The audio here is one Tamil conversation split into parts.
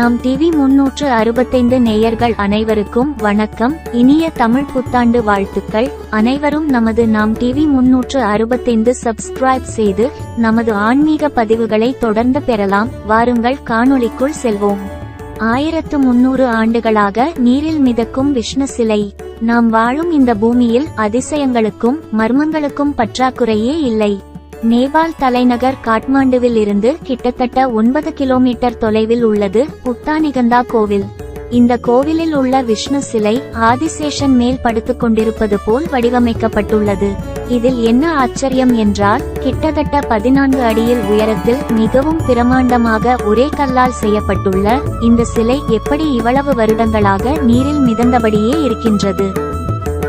நாம் டிவி முன்னூற்று அறுபத்தைந்து நேயர்கள் அனைவருக்கும் வணக்கம். இனிய தமிழ் புத்தாண்டு வாழ்த்துக்கள். அனைவரும் நமது நாம் டிவி முன்னூற்று அறுபத்தைந்து சப்ஸ்கிரைப் செய்து நமது ஆன்மீக பதிவுகளை தொடர்ந்து பெறலாம். வாருங்கள் காணொளிக்குள் செல்வோம். ஆயிரத்து முன்னூறு ஆண்டுகளாக நீரில் மிதக்கும் விஷ்ணு சிலை. நாம் வாழும் இந்த பூமியில் அதிசயங்களுக்கும் மர்மங்களுக்கும் பற்றாக்குறையே இல்லை. நேபாள் தலைநகர் காட்மாண்டுவில் இருந்து கிட்டத்தட்ட ஒன்பது கிலோமீட்டர் தொலைவில் உள்ளது புத்தானிகந்தா கோவில். இந்த கோவிலில் உள்ள விஷ்ணு சிலை ஆதிசேஷன் மேல் படுத்துக் கொண்டிருப்பது போல் வடிவமைக்கப்பட்டுள்ளது. இதில் என்ன ஆச்சரியம் என்றால் கிட்டத்தட்ட பதினான்கு அடியில் உயரத்தில் மிகவும் பிரமாண்டமாக ஒரே கல்லால் செய்யப்பட்டுள்ள இந்த சிலை எப்படி இவ்வளவு வருடங்களாக நீரில் மிதந்தபடியே இருக்கின்றது.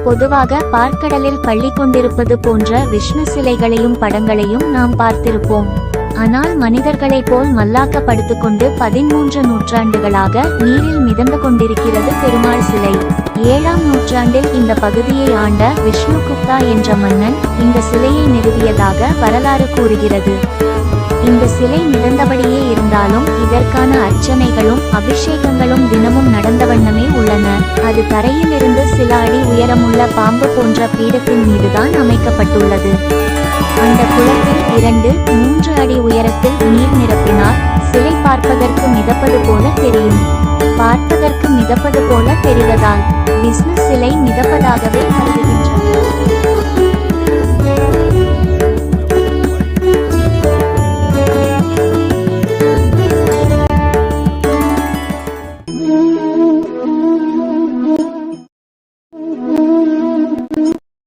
பொதுவாக பார்க்கடலில் பள்ளி கொண்டிருப்பது போன்ற விஷ்ணு சிலைகளையும் படங்களையும் நாம் பார்த்திருப்போம். ஆனால் மனிதர்களைப் போல் மல்லாக்கப்படுத்திக் கொண்டு பதிமூன்று நூற்றாண்டுகளாக நீரில் மிதந்து கொண்டிருக்கிறது பெருமாள் சிலை. ஏழாம் நூற்றாண்டில் இந்த பகுதியை ஆண்ட விஷ்ணு குப்தா என்ற மன்னன் இந்த சிலையை நிறுவியதாக வரலாறு கூறுகிறது. இந்த சிலை மிதந்தபடியே இருந்தாலும் இதற்கான அர்ச்சனைகளும் அபிஷேகங்களும் தினமும் நடந்த வண்ணமே உள்ளன. அது தரையில் இருந்து சில அடி உயரமுள்ள பாம்பு போன்ற பீடத்தின் மீதுதான் அமைக்கப்பட்டுள்ளது. அந்த குளத்தில் இரண்டு மூன்று அடி உயரத்தில் நீர் நிரப்பினால் சிலை பார்ப்பதற்கு மிதப்பது போல தெரியும். பார்ப்பதற்கு மிதப்பது போல தெரிவதால் விஷ்ணு சிலை மிதப்பதாகவே கருதுகின்றனர்